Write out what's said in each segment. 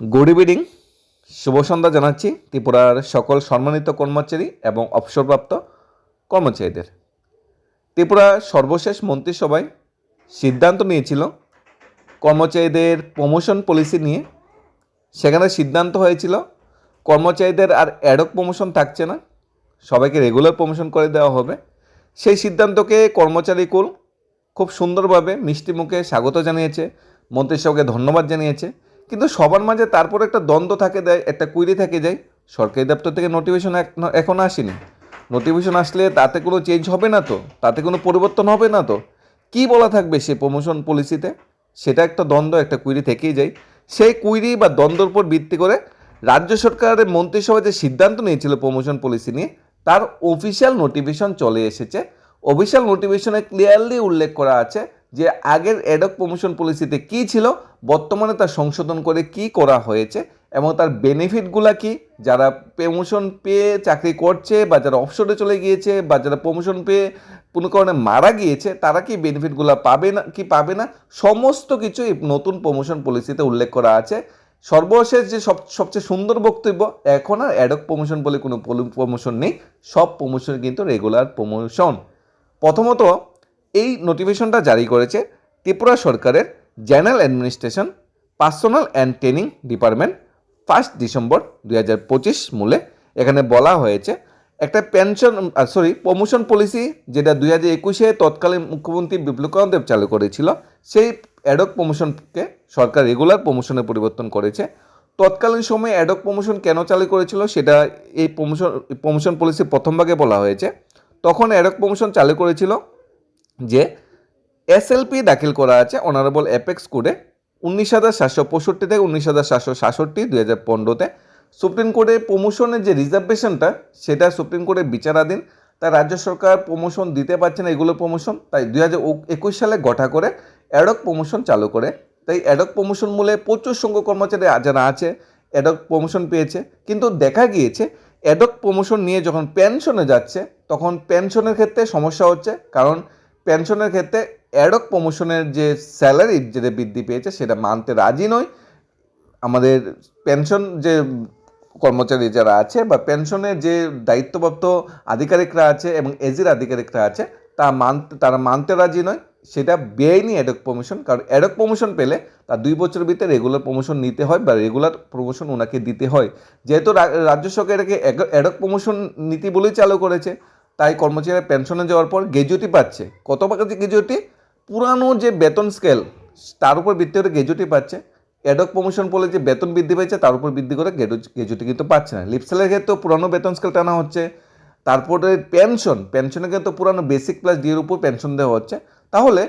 Good evening শুভ সন্ধ্যা জানাচ্ছি ত্রিপুরার সকল সম্মানিত কর্মচারী এবং অবসরপ্রাপ্ত কর্মচারীদের। ত্রিপুরা সর্বশেষ মন্ত্রিসভায় সিদ্ধান্ত নিয়েছিল কর্মচারীদের প্রমোশন পলিসি নিয়ে। সেখানে সিদ্ধান্ত হয়েছিল কর্মচারীদের আর অ্যাডক প্রমোশন থাকছে না, সবাইকে রেগুলার প্রমোশন করে দেওয়া হবে। সেই সিদ্ধান্তকে কর্মচারী কুল খুব সুন্দরভাবে মিষ্টি মুখে স্বাগত জানিয়েছে, মন্ত্রিসভাকে ধন্যবাদ জানিয়েছে। কিন্তু সবার মাঝে তারপর একটা দ্বন্দ্ব থাকে, দেয়, একটা কুইরি থেকে যায় সরকারি দপ্তর থেকে নোটিফিকেশন এখনও আসেনি। নোটিফিকেশন আসলে তাতে কোনো চেঞ্জ হবে না তো? তাতে কোনো পরিবর্তন হবে না তো? কি বলা থাকবে সে প্রমোশন পলিসিতে সেটা একটা দ্বন্দ্ব, একটা কুইরি থেকেই যায়। সেই কুইরি বা দ্বন্দ্বর উপর ভিত্তি করে রাজ্য সরকারের মন্ত্রিসভা যে সিদ্ধান্ত নিয়েছিল প্রমোশন পলিসি নিয়ে, তার অফিসিয়াল নোটিফিকেশন চলে এসেছে। অফিসিয়াল নোটিফিকেশনে ক্লিয়ারলি উল্লেখ করা আছে যে, আগের অ্যাডক প্রমোশন পলিসিতে কি ছিল? বর্তমানে তার সংশোধন করে কি করা হয়েছে এবং তার বেনিফিটগুলা কি? যারা প্রমোশন পেয়ে চাকরি করছে বা যারা অফসরে চলে গিয়েছে বা যারা প্রমোশন পেয়ে কোনো কারণে মারা গিয়েছে, তারা কি বেনিফিটগুলো পাবে না, কি পাবে না? সমস্ত কিছু এই নতুন প্রমোশন পলিসিতে উল্লেখ করা আছে। সর্বশেষ যে সব, সবচেয়ে সুন্দর বক্তব্য, এখন আর অ্যাডক প্রমোশন বলে কোনো প্রমোশন নেই, সব প্রমোশন কিন্তু রেগুলার প্রমোশন প্রথমত, এই নোটিফিকেশনটা জারি করেছে ত্রিপুরা সরকারের general administration, personnel and training department, first December দুই হাজার পঁচিশ মূলে। এখানে বলা হয়েছে, একটা পেনশন সরি প্রমোশন পলিসি যেটা দুই হাজার একুশে তৎকালীন মুখ্যমন্ত্রী বিপ্লব দেব চালু করেছিল, সেই অ্যাডক প্রমোশনকে সরকার রেগুলার প্রমোশনে পরিবর্তন করেছে। তৎকালীন সময়ে অ্যাডক প্রমোশন কেন চালু করেছিল সেটা এই প্রমোশন প্রমোশন পলিসি প্রথম ভাগে বলা হয়েছে। তখন অ্যাডক প্রমোশন চালু করেছিল যে এসএলপি দাখিল করা আছে অনারেবল অ্যাপেক্স কোডে উনিশ হাজার সাতশো পঁয়ষট্টি থেকে উনিশ হাজার সাতশো সাতষট্টি দুই হাজার পনেরোতে। সুপ্রিম কোর্টে প্রমোশনের যে রিজার্ভেশনটা সেটা সুপ্রিম কোর্টের বিচারাধীন। তাই রাজ্য সরকার প্রমোশন দিতে পারছে না, এগুলো প্রমোশন তাই দুই হাজার একুশ সালে গঠা করে অ্যাডক প্রমোশন চালু করে। তাই অ্যাডক প্রমোশন মূলে প্রচুর সংখ্যক কর্মচারী যারা আছে অ্যাডক প্রমোশন পেয়েছে। কিন্তু দেখা গিয়েছে অ্যাডক প্রমোশন নিয়ে যখন পেনশনে যাচ্ছে, তখন পেনশনের ক্ষেত্রে সমস্যা হচ্ছে। কারণ পেনশনের ক্ষেত্রে অ্যাডক প্রমোশনের যে স্যালারি যেটা বৃদ্ধি পেয়েছে, সেটা মানতে রাজি নয় আমাদের পেনশন যে কর্মচারী যারা আছে বা পেনশনের যে দায়িত্বপ্রাপ্ত আধিকারিকরা আছে এবং এজির আধিকারিকরা আছে, তা মানতে, তারা মানতে রাজি নয়। সেটা বেআইনি অ্যাডক প্রমোশন, কারণ অ্যাডক প্রমোশন পেলে তার দুই বছরের ভিতরে রেগুলার প্রমোশন নিতে হয় বা রেগুলার প্রমোশন ওনাকে দিতে হয়। যেহেতু রাজ্য সরকার এটাকে অ্যাডক প্রমোশন নীতি বলেই চালু করেছে, তাই কর্মচারীরা পেনশনে যাওয়ার পর গ্র্যাজুয়েটি পাচ্ছে। কত টাকা গ্র্যাজুয়েটি পুরানো যে বেতন স্কেল তার উপর ভিত্তি করে গ্র্যাজুয়েটি পাচ্ছে। অ্যাডক প্রমোশন বলে যে বেতন বৃদ্ধি পেয়েছে, তার উপর বৃদ্ধি করে গ্র্যাজুয়েটি কিন্তু পাচ্ছে না। লিপসেলের ক্ষেত্রেও পুরানো বেতন স্কেল টানা হচ্ছে। তারপরে পেনশন পেনশনের ক্ষেত্রে পুরানো বেসিক প্লাস ডিএর উপর পেনশন দেওয়া হচ্ছে। তাহলে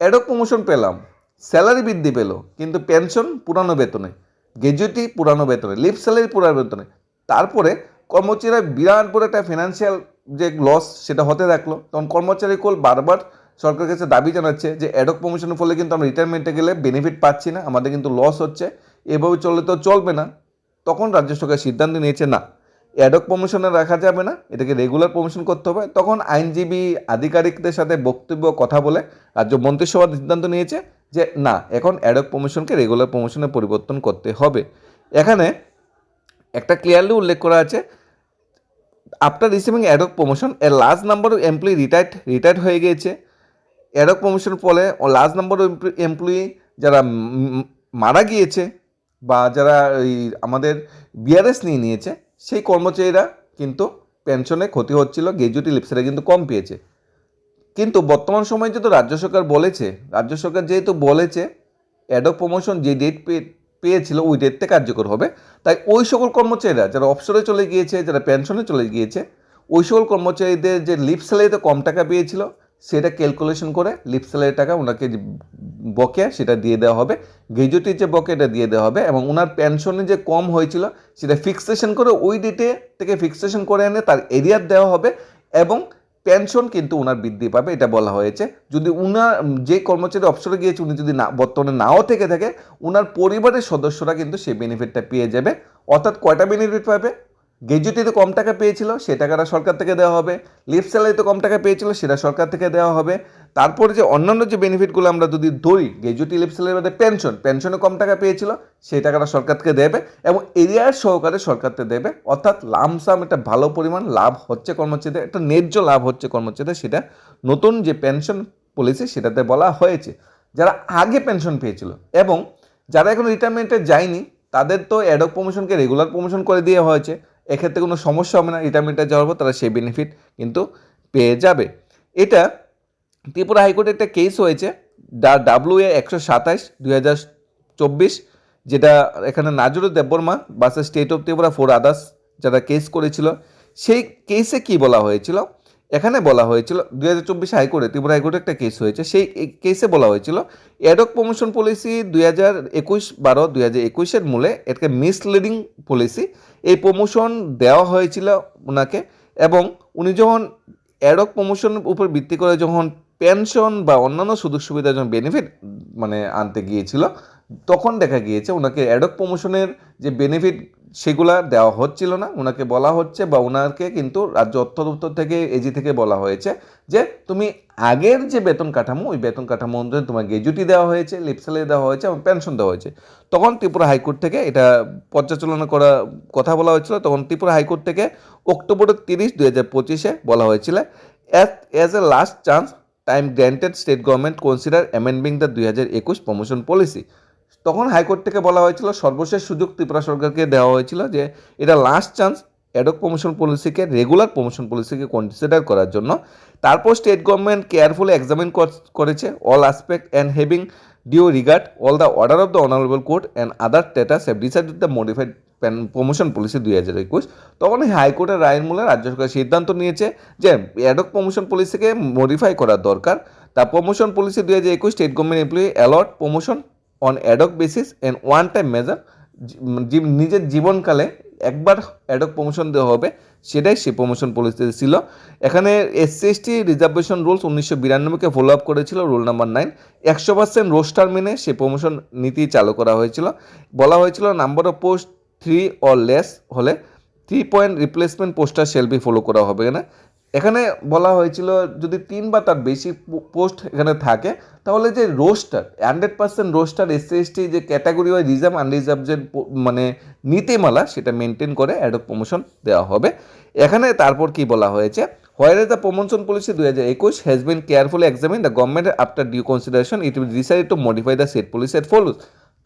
অ্যাডক প্রমোশন পেলাম স্যালারি বৃদ্ধি পেল, কিন্তু পেনশন পুরানো বেতনে গ্র্যাজুয়েটি পুরানো বেতনে লিপ স্যালারি পুরানো বেতনে। তারপরে কর্মচারীরা বিরাট বড় একটা ফিনান্সিয়াল যে লস সেটা হতে থাকল। তখন কর্মচারী কোল বারবার সরকারের কাছে দাবি জানাচ্ছে যে অ্যাডক প্রমোশনের ফলে কিন্তু আমরা রিটায়ারমেন্টে গেলে বেনিফিট পাচ্ছি না, আমাদের কিন্তু লস হচ্ছে। এভাবে চললে তো চলবে না। তখন রাজ্য সরকার সিদ্ধান্ত নিয়েছে, না অ্যাডক প্রমোশনে রাখা যাবে না, এটাকে রেগুলার প্রমোশন করতে হবে। তখন আইনজীবী আধিকারিকদের সাথে বক্তব্য, কথা বলে রাজ্য মন্ত্রিসভা সিদ্ধান্ত নিয়েছে যে, না, এখন অ্যাডক প্রমোশনকে রেগুলার প্রমোশনে পরিবর্তন করতে হবে। এখানে একটা ক্লিয়ারলি উল্লেখ করা আছে after receiving ad hoc promotion a large number of employee retired retired হয়ে গিয়েছে। অ্যাডক প্রমোশন ফলে লার্জ নাম্বার অফ এমপ্লয়ি যারা মারা গিয়েছে বা যারা এই আমাদের বিআরএস নিয়ে নিয়েছে, সেই কর্মচারীরা কিন্তু পেনশনে ক্ষতি হচ্ছিল গ্র্যাজুয়েটি লিপসেরা কিন্তু কম পেয়েছে। কিন্তু বর্তমান সময়ে যেহেতু রাজ্য সরকার বলেছে, রাজ্য সরকার যেহেতু বলেছে অ্যাডক প্রমোশন যে ডেট পেয়েছিল ওই ডেটতে কার্যকর হবে। তাই ওই সকল কর্মচারীরা যারা অবসরে চলে গিয়েছে, যারা পেনশনে চলে গিয়েছে, ওই সকল কর্মচারীদের যে লিপ স্যালারিতে কম টাকা পেয়েছিল সেটা ক্যালকুলেশন করে লিপ স্যালারি টাকা ওনাকে বকেয়া সেটা দিয়ে দেওয়া হবে। গ্র্যাজুয়েটির যে বকেয়াটা দিয়ে দেওয়া হবে এবং ওনার পেনশনে যে কম হয়েছিল সেটা ফিক্সেশন করে ওই ডেটে থেকে ফিক্সেশন করে এনে তার এরিয়ার দেওয়া হবে এবং পেনশন কিন্তু ওনার বৃদ্ধি পাবে, এটা বলা হয়েছে। যদি উনার, যে কর্মচারী অবসরে গিয়েছে, উনি যদি না, বর্তমানে নাও থেকে থাকে ওনার পরিবারের সদস্যরা কিন্তু সেই বেনিফিটটা পেয়ে যাবে। অর্থাৎ কয়টা বেনিফিট পাবে? গ্র্যাজুয়েটিতে কম টাকা পেয়েছিল, সে টাকাটা সরকার থেকে দেওয়া হবে। লিফ স্যালারিতে কম টাকা পেয়েছিল, সেটা সরকার থেকে দেওয়া হবে। তারপরে যে অন্যান্য যে বেনিফিটগুলো আমরা যদি ধরি গ্র্যাজুয়েট ইলেকশনের মধ্যে পেনশন পেনশনে কম টাকা পেয়েছিল, সেই টাকাটা সরকারকে দেবে এবং এরিয়ার সহকারে সরকারকে দেবে। অর্থাৎ লামসাম একটা ভালো পরিমাণ লাভ হচ্ছে কর্মচারীদের, একটা ন্যায্য লাভ হচ্ছে কর্মচারীদের, সেটা নতুন যে পেনশন পলিসি সেটাতে বলা হয়েছে। যারা আগে পেনশন পেয়েছিল এবং যারা এখন রিটায়ারমেন্টে যায়নি, তাদের তো অ্যাডক প্রমোশনকে রেগুলার প্রমোশন করে দেওয়া হয়েছে। এক্ষেত্রে কোনো সমস্যা হবে না রিটায়ারমেন্টে যাওয়ার পর তারা সেই বেনিফিট কিন্তু পেয়ে যাবে। এটা ত্রিপুরা হাইকোর্টে একটা কেস হয়েছে ডা ডাব্লিউ এ একশো সাতাশ দুই হাজার চব্বিশ, যেটা এখানে নাজরুল দেববর্মা বাসের state of Tripura four others যারা কেস করেছিল, সেই কেসে কি বলা হয়েছিল? এখানে বলা হয়েছিল, দুই হাজার চব্বিশে হাইকোর্টে, ত্রিপুরা হাইকোর্টে একটা কেস হয়েছে। সেই কেসে বলা হয়েছিল অ্যাডক প্রমোশন পলিসি দুই হাজার একুশ বারো, দুই হাজার একুশের মূলে এটাকে মিসলিডিং পলিসি এই প্রমোশন দেওয়া হয়েছিল ওনাকে এবং উনি যখন অ্যাডক প্রমোশনের উপর ভিত্তি করে যখন পেনশন বা অন্যান্য সুযোগ সুবিধা যখন বেনিফিট মানে আনতে গিয়েছিল, তখন দেখা গিয়েছে ওনাকে অ্যাডক প্রমোশনের যে বেনিফিট সেগুলা দেওয়া হচ্ছিল না ওনাকে বলা হচ্ছে বা ওনাকে কিন্তু রাজ্য অর্থ দপ্তর থেকে এজি থেকে বলা হয়েছে যে তুমি আগের যে বেতন কাঠামো, ওই বেতন কাঠামো অনুযায়ী তোমার গ্র্যাজুটি দেওয়া হয়েছে লিপসালে দেওয়া হয়েছে এবং পেনশন দেওয়া হয়েছে। তখন ত্রিপুরা হাইকোর্ট থেকে এটা পর্যালোচনা করা, কথা বলা হয়েছিল। তখন ত্রিপুরা হাইকোর্ট থেকে অক্টোবরের তিরিশ, দুই হাজার পঁচিশে বলা হয়েছিল as a last chance time granted state government consider amending the দুই হাজার একুশ প্রমোশন পলিসি তখন হাইকোর্ট থেকে বলা হয়েছিল, সর্বশেষ সুযোগ ত্রিপুরা সরকারকে দেওয়া হয়েছিল যে এটা last chance ad hoc promotion পলিসিকে regular promotion পলিসিকে কনসিডার করার জন্য। তারপর স্টেট গভর্নমেন্ট কেয়ারফুলি এক্সামিন করেছে all aspect and having due regard all the order of the honourable court and other status have decided the modified promotion policy দুই হাজার একুশ। তখন হাইকোর্টের রায়ের মূলে রাজ্য সরকার সিদ্ধান্ত নিয়েছে যে অ্যাডক প্রমোশন পলিসিকে মডিফাই করা দরকার। তা প্রমোশন পলিসি দুই হাজার একুশ state government employee allot promotion on ad hoc basis and one time measure নিজের জীবনকালে একবার অ্যাডক প্রমোশন দেওয়া হবে, সেটাই সে প্রমোশন পলিসি ছিল। এখানে এসসি এসটি রিজার্ভেশন রুলস উনিশশো বিরানব্বইকে ফলো আপ করেছিল রুল নাম্বার নাইন একশো পার্সেন্ট রোস্টার মেনে সে প্রমোশন নীতি চালু করা হয়েছিল। বলা হয়েছিল number of post three or less হলে three point replacement roster shall be follow করা হবে। না এখানে বলা হয়েছিল যদি তিন বা তার বেশি পোস্ট এখানে থাকে, তাহলে যে roster, hundred percent roster SC ST যে ক্যাটাগরি ওয়াইজ রিজার্ভ আনরিজার্ভ যে মানে নীতিমালা, সেটা মেনটেন করে অ্যাডক প্রমোশন দেওয়া হবে। এখানে তারপর কি বলা হয়েছে? হোয়ার দ্য প্রমোশন পলিসি দুই হাজার একুশ has been carefully examine the government after due consideration it will decide to modify the set policy at follows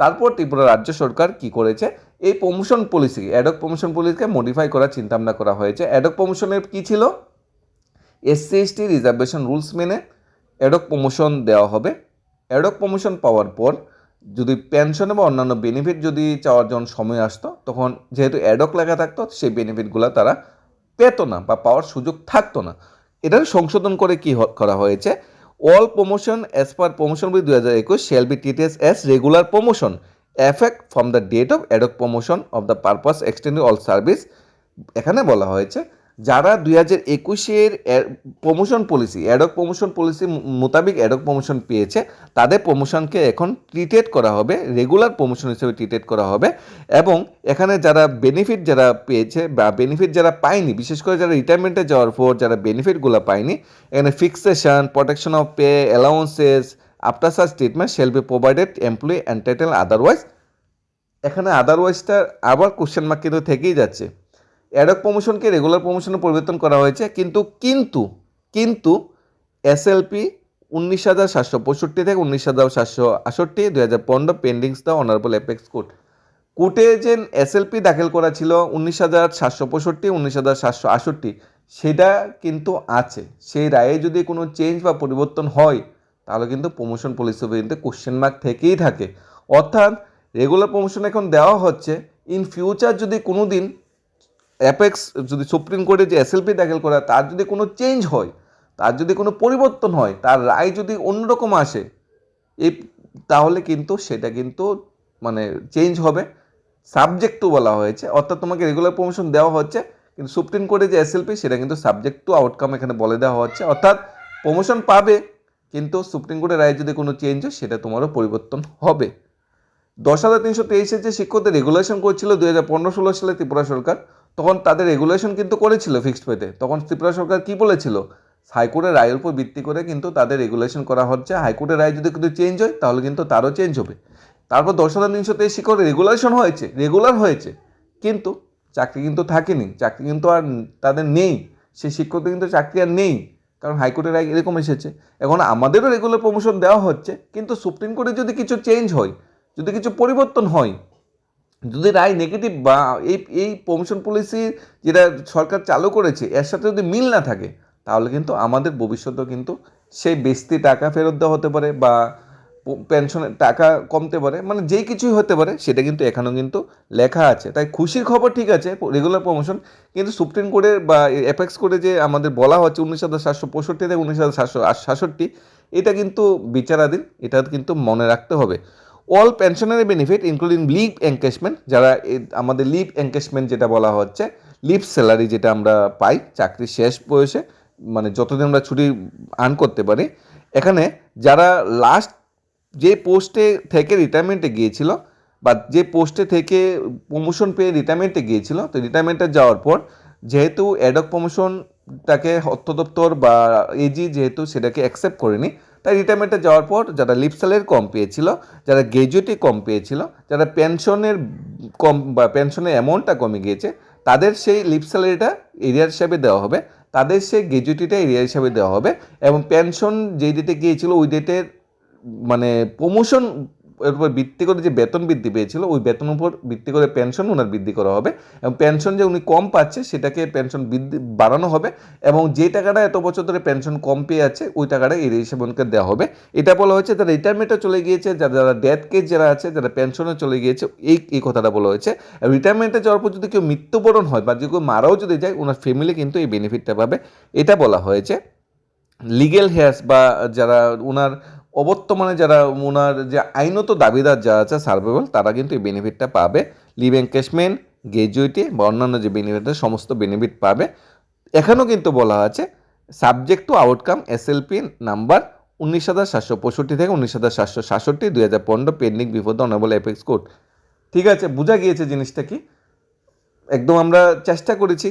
তারপর ত্রিপুরা রাজ্য সরকার কি করেছে? এই promotion policy ad hoc promotion পলিসিকে modify করার চিন্তাভাবনা করা হয়েছে। অ্যাডক প্রমোশনের কী ছিল? এসসি এসটি রিজার্ভেশন রুলস মেনে অ্যাডক প্রমোশন দেওয়া হবে। অ্যাডক প্রমোশন পাওয়ার পর যদি পেনশন বা অন্যান্য বেনিফিট যদি চাওয়ার জন্য সময় আসতো, তখন যেহেতু অ্যাডক লেখা থাকতো, সেই বেনিফিটগুলো তারা পেতো না বা পাওয়ার সুযোগ থাকতো না। এটার সংশোধন করে কি করা হয়েছে? All promotion as per promotion বই দু হাজার একুশ shall be TTS as regular promotion effect from the date of ad hoc promotion of the purpose extend all service এখানে বলা হয়েছে যারা দুই হাজার একুশের promotion policy ad hoc promotion policy মোতাবেক অ্যাডক প্রমোশন পেয়েছে, তাদের প্রমোশনকে এখন ট্রিটেড করা হবে রেগুলার প্রমোশন হিসেবে ট্রিটেড করা হবে এবং এখানে যারা বেনিফিট যারা পেয়েছে বা বেনিফিট যারা পায়নি, বিশেষ করে যারা রিটায়ারমেন্টে যাওয়ার পর যারা বেনিফিটগুলো পায়নি, এখানে fixation protection of pay allowances after sir treatment shall be provided employee entitle otherwise এখানে আদারওয়াইজটা আবার কোশ্চেন মার্ক কিন্তু থেকেই যাচ্ছে। অ্যাডক প্রমোশনকে রেগুলার প্রমোশনে পরিবর্তন করা হয়েছে, কিন্তু কিন্তু কিন্তু এসএলপি উনিশ হাজার সাতশো পঁয়ষট্টি থেকে উনিশ হাজার সাতশো আষট্টি দুই হাজার পনেরো pendings the honourable apex court কোর্টে যে এসএলপি দাখিল করা ছিল উনিশ হাজার সাতশো পঁয়ষট্টি, উনিশ হাজার সাতশো আষট্টি সেটা কিন্তু আছে। সেই রায়ে যদি কোনো চেঞ্জ বা পরিবর্তন হয়, তাহলে কিন্তু প্রমোশন পলিসি কিন্তু কোশ্চেন মার্ক থেকেই থাকে। অর্থাৎ রেগুলার প্রমোশন এখন দেওয়া হচ্ছে ইন ফিউচার যদি কোনো দিন অ্যাপেক্স যদি সুপ্রিম কোর্টে যে এসএলপি দাখিল করা, তার যদি কোনো চেঞ্জ হয়, তার যদি কোনো পরিবর্তন হয়, তার রায় যদি অন্যরকম আসে, এই তাহলে কিন্তু সেটা কিন্তু মানে চেঞ্জ হবে। সাবজেক্ট টু বলা হয়েছে, অর্থাৎ তোমাকে রেগুলার প্রমোশন দেওয়া হচ্ছে, কিন্তু সুপ্রিম কোর্টে যে এসএলপি সেটা কিন্তু সাবজেক্ট টু আউটকাম এখানে বলে দেওয়া হচ্ছে। অর্থাৎ প্রমোশন পাবে, কিন্তু সুপ্রিম কোর্টের রায়ে যদি কোনো চেঞ্জ হয়, সেটা তোমারও পরিবর্তন হবে। দশ হাজার তিনশো তেইশের যে শিক্ষকদের রেগুলেশন করছিল দু হাজার পনেরো ষোলো সালে ত্রিপুরা সরকার তখন তাদের রেগুলেশন কিন্তু করেছিল ফিক্সড পেতে তখন ত্রিপুরা সরকার কি বলেছিল? হাইকোর্টের রায়ের উপর ভিত্তি করে কিন্তু তাদের রেগুলেশন করা হচ্ছে। হাইকোর্টের রায় যদি কিন্তু চেঞ্জ হয়, তাহলে কিন্তু তারও চেঞ্জ হবে। তারপর দশ হাজার তিনশো তেইশ শিক্ষক রেগুলেশন হয়েছে রেগুলার হয়েছে। কিন্তু চাকরি কিন্তু থাকেনি। চাকরি কিন্তু আর তাদের নেই। সেই শিক্ষকদের কিন্তু চাকরি আর নেই। কারণ হাইকোর্টের রায় এরকম এসেছে। এখন আমাদেরও রেগুলার প্রমোশন দেওয়া হচ্ছে। কিন্তু সুপ্রিম কোর্টে যদি কিছু চেঞ্জ হয়, যদি কিছু পরিবর্তন হয় যদি রায় নেগেটিভ বা এই এই প্রমোশন পলিসি যেটা সরকার চালু করেছে, এর সাথে যদি মিল না থাকে, তাহলে কিন্তু আমাদের ভবিষ্যতেও কিন্তু সেই বেস্তি টাকা ফেরত দেওয়া হতে পারে বা পেনশনের টাকা কমতে পারে মানে যেই কিছুই হতে পারে, সেটা কিন্তু এখানেও কিন্তু লেখা আছে। তাই খুশির খবর ঠিক আছে রেগুলার প্রমোশন কিন্তু সুপ্রিম কোর্টের বা অ্যাপেক্স কোর্টে যে আমাদের বলা হচ্ছে উনিশ হাজার সাতশো পঁয়ষট্টি থেকে উনিশ হাজার সাতশো সাতষট্টি, এটা কিন্তু বিচারাধীন, এটা কিন্তু মনে রাখতে হবে। All pensionary benefit including leave encashment যারা আমাদের লিভ এনকেশমেন্ট যেটা বলা হচ্ছে লিভ স্যালারি যেটা আমরা পাই চাকরির শেষ বয়সে মানে যতদিন আমরা ছুটি আর্ন করতে পারি, এখানে যারা লাস্ট যে পোস্টে থেকে রিটায়ারমেন্টে গিয়েছিল বা যে পোস্টে থেকে প্রমোশন পেয়ে রিটায়ারমেন্টে গিয়েছিল, তো রিটায়ারমেন্টে যাওয়ার পর যেহেতু অ্যাডক প্রমোশনটাকে অর্থ দপ্তর বা এজি যেহেতু সেটাকে অ্যাকসেপ্ট করেনি তাই রিটায়ারমেন্টে যাওয়ার পর যারা লিপ স্যালারি কম পেয়েছিল, যারা গ্রেজুয়েটি কম পেয়েছিল, যারা পেনশনের কম বা পেনশনের অ্যামাউন্টটা কমে গিয়েছে, তাদের সেই লিপ স্যালারিটা এরিয়ার হিসাবে দেওয়া হবে। তাদের সেই গ্র্যাজুয়েটিটা এরিয়া হিসাবে দেওয়া হবে এবং পেনশন যেই ডেটে গিয়েছিল, ওই ডেটের মানে প্রমোশন এর উপর ভিত্তি করে যে বেতন বৃদ্ধি পেয়েছিল, ওই বেতন উপর ভিত্তি করে পেনশন ওনার বৃদ্ধি করা হবে এবং পেনশন যে উনি কম পাচ্ছে সেটাকে পেনশন বৃদ্ধি বাড়ানো হবে এবং যে টাকাটা এত বছর ধরে পেনশন কম পেয়ে আছে, ওই টাকাটা এই ওনাকে দেওয়া হবে। এটা বলা হয়েছে যারা রিটায়ারমেন্টে চলে গিয়েছে, যারা যারা ডেথ কেস যারা আছে, যারা পেনশনে চলে গিয়েছে, এই এই কথাটা বলা হয়েছে। রিটায়ারমেন্টে যাওয়ার পর যদি কেউ মৃত্যুবরণ হয় বা যে কেউ মারাও যদি যায়, ওনার ফ্যামিলি কিন্তু এই বেনিফিটটা পাবে। এটা বলা হয়েছে। লিগেল হেয়ার্স বা যারা, ওনার অবর্তমানে যারা ওনার যে আইনত দাবিদার যারা আছে সার্ভেবল তারা কিন্তু এই বেনিফিটটা পাবে। লিভ এনকেশমেন্ট গ্র্যাজুয়েটি বা অন্যান্য যে বেনিফিট সমস্ত বেনিফিট পাবে। এখানেও কিন্তু বলা আছে subject to outcome SLP number উনিশ হাজার সাতশো পঁয়ষট্টি থেকে উনিশ হাজার সাতশো সাতষট্টি, দুই হাজার পনেরো pending before the honourable apex court ঠিক আছে, বোঝা গিয়েছে জিনিসটা কি? একদম আমরা চেষ্টা করেছি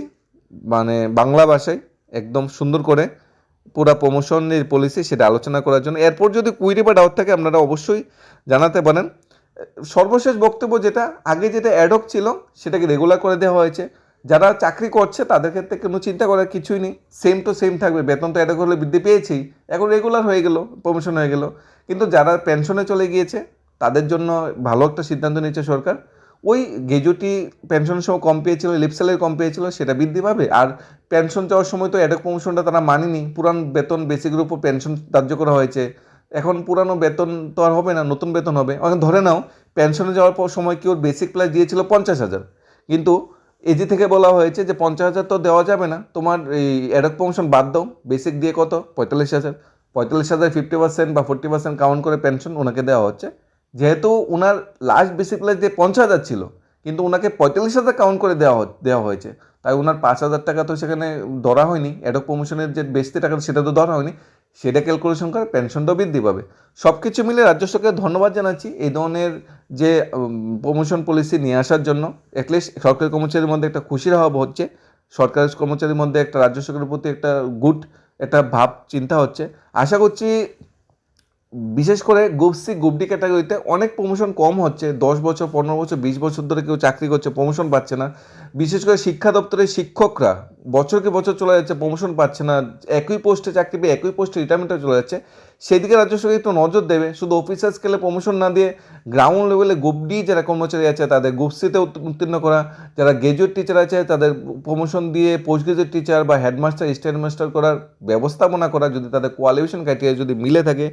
মানে বাংলা ভাষায় একদম সুন্দর করে পুরা প্রমোশনের পলিসি সেটা আলোচনা করার জন্য। এরপর যদি কুইরি বা ডাউট থাকে, আপনারা অবশ্যই জানাতে পারেন। সর্বশেষ বক্তব্য যেটা, আগে যেটা অ্যাডক ছিল, সেটাকে রেগুলার করে দেওয়া হয়েছে। যারা চাকরি করছে, তাদের ক্ষেত্রে কোনো চিন্তা করার কিছুই নেই। সেম টু সেম থাকবে। বেতন তো অ্যাডক হলে বৃদ্ধি পেয়েছেই। এখন রেগুলার হয়ে গেল প্রমোশন হয়ে গেল। কিন্তু যারা পেনশনে চলে গিয়েছে, তাদের জন্য ভালো একটা সিদ্ধান্ত নিয়েছে সরকার। ওই গেজুটি পেনশন সময় কম পেয়েছিল লিপ স্যালারি কম পেয়েছিল, সেটা বৃদ্ধি পাবে? আর পেনশন চাওয়ার সময় তো অ্যাডক প্রমোশনটা তারা মানেনি। পুরান বেতন বেসিকের উপর পেনশন ধার্য করা হয়েছে। এখন পুরানো বেতন তো আর হবে না, নতুন বেতন হবে। এখন ধরে নাও, পেনশনে যাওয়ার পর সময় কি ওর বেসিক প্লাস দিয়েছিল পঞ্চাশ হাজার? কিন্তু এজি থেকে বলা হয়েছে যে পঞ্চাশ হাজার তো দেওয়া যাবে না। তোমার এই অ্যাডক প্রমোশন বাদ দাও। বেসিক দিয়ে কত? পঁয়তাল্লিশ হাজার। পঁয়তাল্লিশ হাজার ফিফটি পার্সেন্ট বা ফোর্টি পার্সেন্ট কাউন্ট করে পেনশন ওনাকে দেওয়া হচ্ছে। যেহেতু ওনার লাস্ট বেসিক যে পঞ্চাশ হাজার ছিল, কিন্তু ওনাকে পঁয়তাল্লিশ হাজার কাউন্ট করে দেওয়া দেওয়া হয়েছে। তাই ওনার পাঁচ হাজার টাকা তো সেখানে ধরা হয়নি। অ্যাডক প্রমোশনের যে বেশি টাকা সেটা তো ধরা হয়নি। সেটা ক্যালকুলেশন করে পেনশনটাও বৃদ্ধি পাবে। সব কিছু মিলে রাজ্য সরকারকে ধন্যবাদ জানাচ্ছি। এই ধরনের যে প্রমোশন পলিসি নিয়ে আসার জন্য অ্যাটলিস্ট সরকারি কর্মচারীর মধ্যে একটা খুশির হাব হচ্ছে। সরকারি কর্মচারীর মধ্যে একটা, রাজ্য সরকারের প্রতি একটা গুড একটা ভাব, চিন্তা হচ্ছে। আশা করছি বিশেষ করে গ্রুপ সি গ্রুপ ডি ক্যাটাগরিতে অনেক প্রমোশন কম হচ্ছে। দশ বছর, পনেরো বছর, বিশ বছর ধরে কেউ চাকরি করছে প্রমোশন পাচ্ছে না। বিশেষ করে শিক্ষা দপ্তরের শিক্ষকরা বছরকে বছর চলে যাচ্ছে প্রমোশন পাচ্ছে না। একই পোস্টে চাকরি পেয়ে একই পোস্টে রিটায়ারমেন্টে চলে যাচ্ছে। সেদিকে রাজ্য সরকার একটু নজর দেবে। শুধু অফিসার স্কেলে প্রমোশন না দিয়ে গ্রাউন্ড লেভেলে গ্রুপ ডি যারা কর্মচারী আছে, তাদের গ্রুপ সিতে উত্তীর্ণ করা, যারা গ্রাজুয়েট টিচার আছে, তাদের প্রমোশন দিয়ে পোস্ট গ্রাজুয়েট টিচার বা হেডমাস্টার স্টেট মাস্টার করার ব্যবস্থাপনা করা, যদি তাদের কোয়ালিফিকেশন ক্রাইটেরিয়া যদি মিলে থাকে,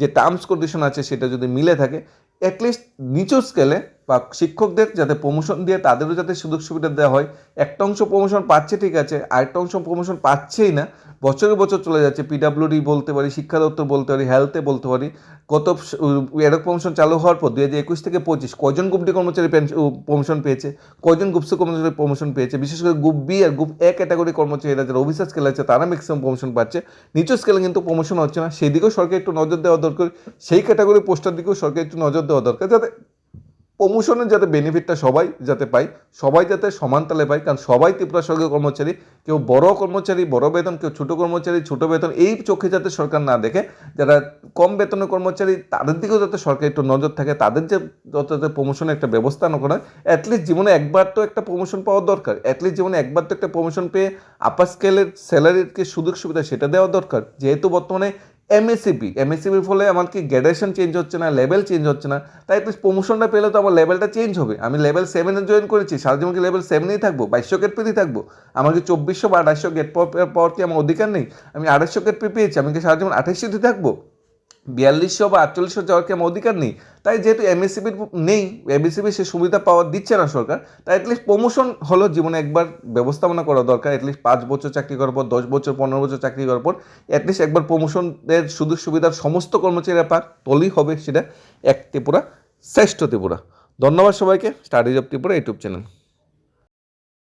যে টার্মস কন্ডিশন আছে সেটা যদি মিলে থাকে অ্যাটলিস্ট নিচু স্কেলে বা শিক্ষকদের যাতে প্রমোশন দিয়ে তাদেরও যাতে সুযোগ সুবিধা দেওয়া হয়। একটা অংশ প্রমোশন পাচ্ছে ঠিক আছে, আরেকটা অংশ প্রমোশন পাচ্ছেই না। বছরে বছর চলে যাচ্ছে পিডাব্লিউডি বলতে পারি, শিক্ষা দপ্তর বলতে পারি হেলথে বলতে পারি, কত এরক প্রমোশন চালু হওয়ার পর দু হাজার একুশ থেকে পঁচিশ, কজন গ্রুপ ডি কর্মচারী প্রমোশন পেয়েছে? কজন গ্রুপ কর্মচারী প্রমোশন পেয়েছে? বিশেষ করে গ্রুপ বি আর গ্রুপ এ ক্যাটাগরি কর্মচারীরা যারা অফিসার স্কেল আছে, তারা ম্যাক্সিমাম প্রমোশন পাচ্ছে। নিচু স্কেলে কিন্তু প্রমোশন হচ্ছে না। সেই দিকেও সরকার একটু নজর দেওয়া দরকার। সেই ক্যাটাগরি পোস্টার দিকেও সরকার একটু নজর দেওয়া দরকার। যাতে প্রমোশনের যাতে বেনিফিটটা সবাই যাতে পায়, সবাই যাতে সমান তালে পায়, কারণ সবাই ত্রিপুরা সরকারি কর্মচারী, কেউ বড় কর্মচারী, বড় বেতন, কেউ ছোট কর্মচারী, ছোট বেতন, এই চোখে যাতে সরকার না দেখে, যারা কম বেতনের কর্মচারী, তাদের দিকেও যাতে সরকার একটু নজর থাকে, তাদের যে যত যাতে প্রমোশনের একটা ব্যবস্থা না করা অ্যাটলিস্ট জীবনে একবার তো একটা প্রমোশন পাওয়া দরকার অ্যাটলিস্ট জীবনে একবার তো একটা প্রমোশন পেয়ে আপার স্কেলের স্যালারির সুযোগ সুবিধা সেটা দেওয়া দরকার, যেহেতু বর্তমানে এমএসসিপি এমএসসিপির ফলে আমার কি গ্র্যাডুয়েশন চেঞ্জ হচ্ছে না লেভেল চেঞ্জ হচ্ছে না? তাই তো প্রমোশনটা পেলে তো আমার লেভেলটা চেঞ্জ হবে। আমি লেভেল সেভেনে জয়েন করেছি, সারা জীবন কি লেভেল সেভেনেই থাকব? বাইশশো গেট পেতেই থাকব? আমার কি চব্বিশশো বা আড়াইশো গেট পাওয়ার কি আমার অধিকার নেই? আমি আড়াইশো গেট পে পেয়েছি, আমি কি সারা জীবন আঠাশশোতে থাকব? বিয়াল্লিশশো বা আটচল্লিশশো যাওয়ার কি আমার অধিকার নেই? তাই যেহেতু এমএসসিবির নেই এমএসসিবি সে সুবিধা পাওয়া দিচ্ছে না সরকার, তাই অ্যাটলিস্ট প্রমোশন হলো জীবনে একবার ব্যবস্থাপনা করা দরকার অ্যাটলিস্ট পাঁচ বছর চাকরি করার পর, দশ বছর, পনেরো বছর চাকরি করার পর অ্যাটলিস্ট একবার প্রমোশনের সুযোগ সুবিধার সমস্ত কর্মচারীরা পাক, তলেই হবে সেটা এক ত্রিপুরা, শ্রেষ্ঠ ত্রিপুরা। ধন্যবাদ সবাইকে studies of Tripura YouTube channel.